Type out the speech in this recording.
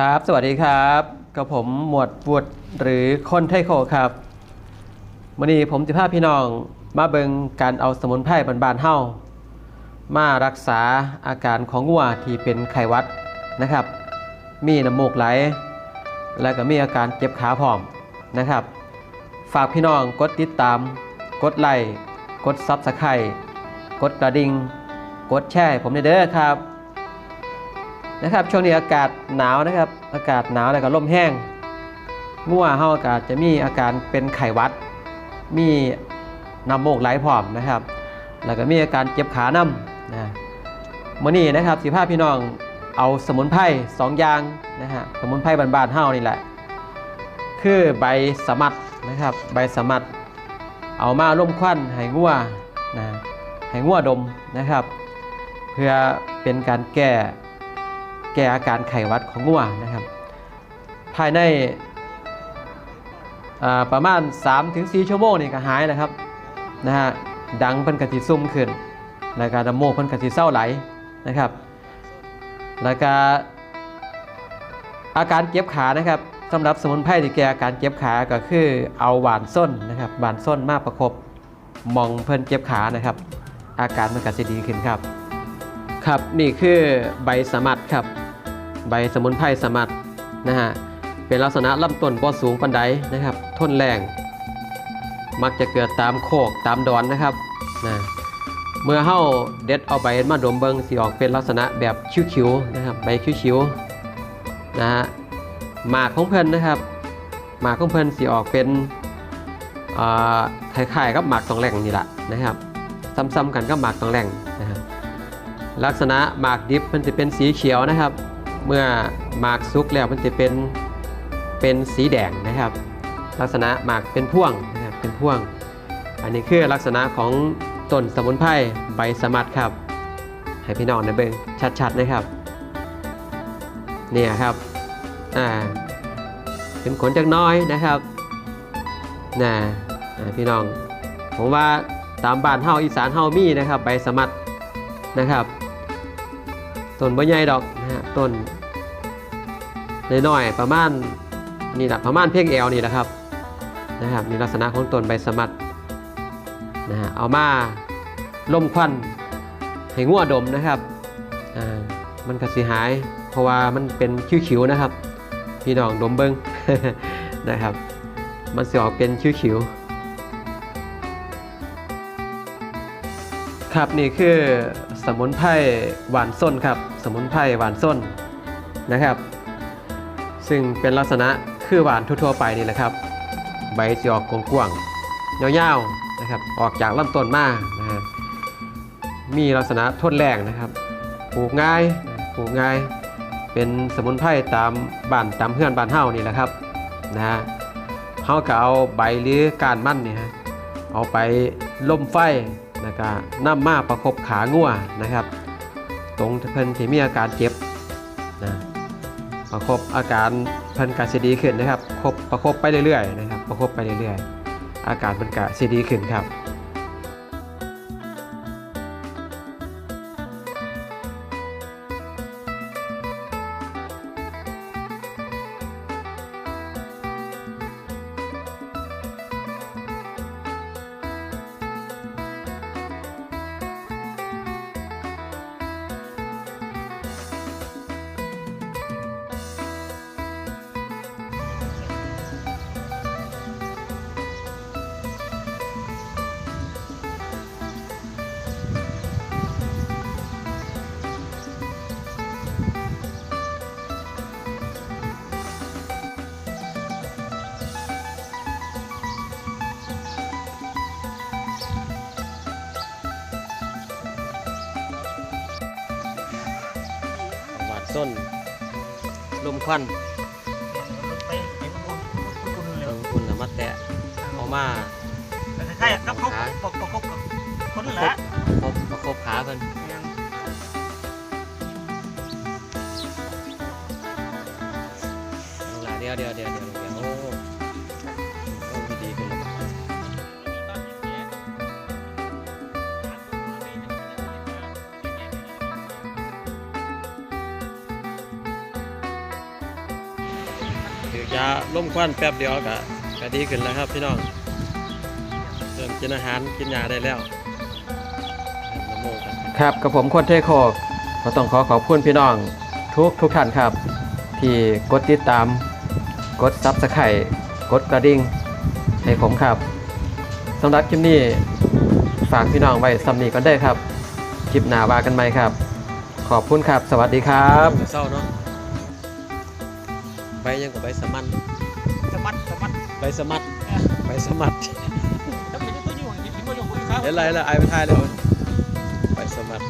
ครับ สวัสดีครับ กับผมหมวดวุฒหรือคนไทโคครับวันนี้ผมจะพาพี่น้องมาเบิงการเอาสมุนไพรบานๆเฮามารักษาอาการของงัวที่เป็นไข้วัดนะครับ มีน้ำมูกไหล แล้วก็มีอาการเจ็บขาพร้อมนะครับ ฝากพี่น้องกดติดตาม กดไลค์กดซับสไครต์กดกระดิ่งกดแชร์ผมเด้อครับ นะครับ ช่วงนี้อากาศหนาวนะครับ อากาศหนาวแล้วก็ลมแห้งงัวเฮาอากาศจะมีอาการเป็นไข้หวัด มีน้ำโมกไหลพร้อมนะครับ แล้วก็มีอาการเจ็บขาน้ำนะมื่อนี้นะครับสิภาพี่น้องเอาสมุนไพรสองอย่างนะฮะสมุนไพรบานๆเฮานี่แหละ คือใบสมัดนะครับ ใบสมัดเอามาร่มควันให้งัวนะให้งัวดมนะครับ เพื่อเป็นการแก้ แก้อาการไขวัดของงัวนะครับ ภายในประมาณ 3-4 ชั่วโมงนี่ก็หายนะครับนะฮะดังเพิ่นกะทิซุ่มขึ้น แล้วก็น้ำมูกเพิ่นกะทิเศร้าไหลนะครับ แล้วก็อาการเจ็บขานะครับสำหรับสมุนไพรที่แก้อาการเจ็บขาก็คือเอาหวานส้นนะครับหวานส้นมาประคบมองเพิ่นเจ็บขานะครับ อาการมันก็จะดีขึ้นครับ ครับนี่คือใบสมัดครับ ใบสมุนไพรสมัดนะฮะเป็นลักษณะลำต้นบ่สูงปันไดนะครับทนแรง มักจะเกิดตามโคกตามดอนนะครับนะเมื่อเฮาเด็ดเอาใบมาดมเบิงสิออกเป็นลักษณะแบบคิ้วๆนะครับใบคิ้วๆนะฮะหมากของเพิ่นนะครับ หมากของเพิ่นสิออกเป็นอ่าคล้ายๆกับหมากตองแหล่งนี่แหละนะครับซ้ำๆกันกับหมากตองแหล่งนะครับลักษณะหมากดิบมันจะเป็นสีเขียวนะครับ เมื่อหมากสุกแล้วมันจะเป็นเป็นสีแดงนะครับ ลักษณะหมากเป็นพ่วงนะครับเป็นพ่วง อันนี้คือลักษณะของต้นสมุนไพรใบสมัดครับ ให้พี่น้องนะเบิ่งชัดๆนะครับเนี่ยครับอ่าเป็นขนจักน้อยนะครับนะอ่พี่น้องผมว่าตามบ้านเฮาอีสานเฮามีนะครับใบสมัดนะครับ ต้นใบใหญ่ดอกนะฮะต้นน้อยๆประมาณนี่แหละประมาณเพียงแอวนี่แหละครับนะครับนี่ลักษณะของต้นใบสมัดนะฮะเอามาล่มควันให้งัวดมนะครับอ่ามันก็สิหาย เพราะว่ามันเป็นคิ้วๆนะครับ พี่น้องดมเบิงนะครับ มันสิออกเป็นคิ้วๆครับนี่คือ สมุนไพรหวานส้นครับ สมุนไพรหวานส้นนะครับ ซึ่งเป็นลักษณะคือหวานทั่วๆไปนี่แหละครับ ใบจะออกกว้างๆยาวๆนะครับ ออกจากลำต้นมานะฮะมีลักษณะทนแรงนะครับปลูกง่ายปลูกง่าย เป็นสมุนไพรตามบ้านตามเพื่อนบ้านเฮานี่แหละครับนะฮะเฮาก็เอาใบหรือก้านมันเนี่ยเอาไปล่มไฟ แล้วก็นำมาประคบขางัวนะครับ ตรงเพิ่นที่มีอาการเจ็บนะประคบอาการเพิ่นกาสิดีขึ้นนะครับคบประคบไปเรื่อยๆนะครับประคบไปเรื่อยๆ อาการเพิ่นกาสิดีขึ้นครับ หวานส้น ลมควันไปเห็นคุณคุณคุณเร็ลวงทุนเอามาแตะเอามาคล้ายๆกับเขาปกปกปกคนแหละประคบประคบขาเพิ่นเอาล่ะเดี๋ยวเดี๋ยวเดี๋ยว ยาล่มควันแป๊บเดียวก็ก็ดีขึ้นแล้วครับพี่น้องเริ่มกินอาหารกินยาได้แล้วครับกับผมคนเทโคกก็ต้องขอขอบคุณพี่น้องทุกทุกท่านครับ ที่กดติดตาม กดซับสไครต์กดกระดิ่งให้ผมครับสำหรับคลิปนี้ฝากพี่น้องไว้สำนีก่อนได้ครับ คลิปหน้าว่ากันไหมครับ ขอบคุณครับ สวัสดีครับ เศร้าเนาะ ไปยังกับใบสมันสมัดสมัดใบสมัดใบสมัดแล้วเป็นตัวอยู่อย่างนี้ผมอยู่ข้าเดี๋ยวไรละไอไปทายเลยมันใบสมัด